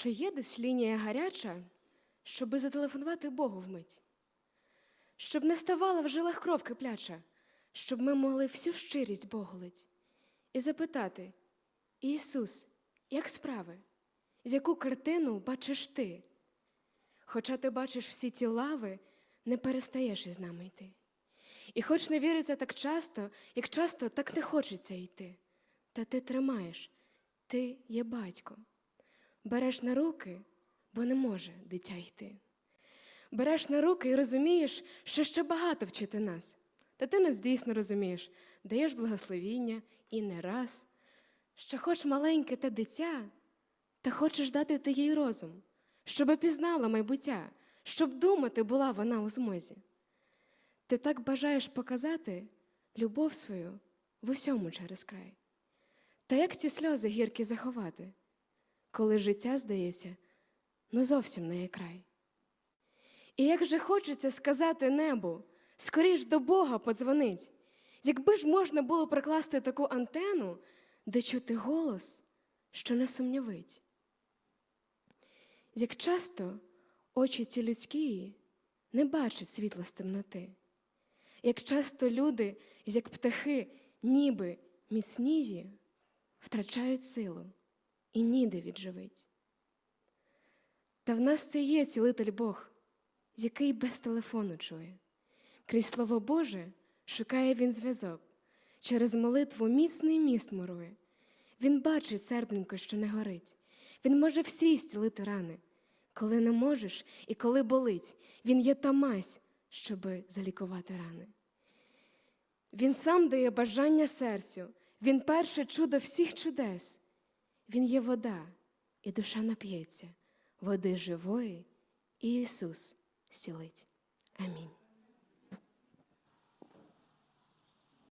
Чи є десь лінія гаряча, щоби зателефонувати Богу вмить? Щоб не ставала в жилах кров кипляча, щоб ми могли всю щирість Богу лить і запитати: Ісус, як справи? З яку картину бачиш ти? Хоча ти бачиш всі ті лави, не перестаєш із нами йти. І хоч не віриться так часто, як часто так не хочеться йти. Та ти тримаєш, ти є батько. Береш на руки, бо не може дитя йти. Береш на руки і розумієш, що ще багато вчити нас. Та ти нас дійсно розумієш, даєш благословіння і не раз. Що хоч маленьке те дитя, та хочеш дати ти їй розум, щоби пізнала майбуття, щоб думати була вона у змозі. Ти так бажаєш показати любов свою в усьому через край. Та як ці сльози гіркі заховати, коли життя здається, ну зовсім не є край. І як же хочеться сказати небу, скоріш до Бога подзвонить, якби ж можна було прикласти таку антену, де чути голос, що не сумнівить. Як часто очі ці людські не бачать світла з темноти, як часто люди, як птахи, ніби міцнії, втрачають силу і ніде відживить. Та в нас це є цілитель Бог, який без телефону чує. Крізь Слово Боже шукає він зв'язок, через молитву міцний міст мурує. Він бачить серденько, що не горить. Він може всі зцілити рани. Коли не можеш і коли болить, він є та мазь, щоби залікувати рани. Він сам дає бажання серцю, він перше чудо всіх чудес. Він є вода, і душа нап'ється, води живої, і Ісус сілить. Амінь.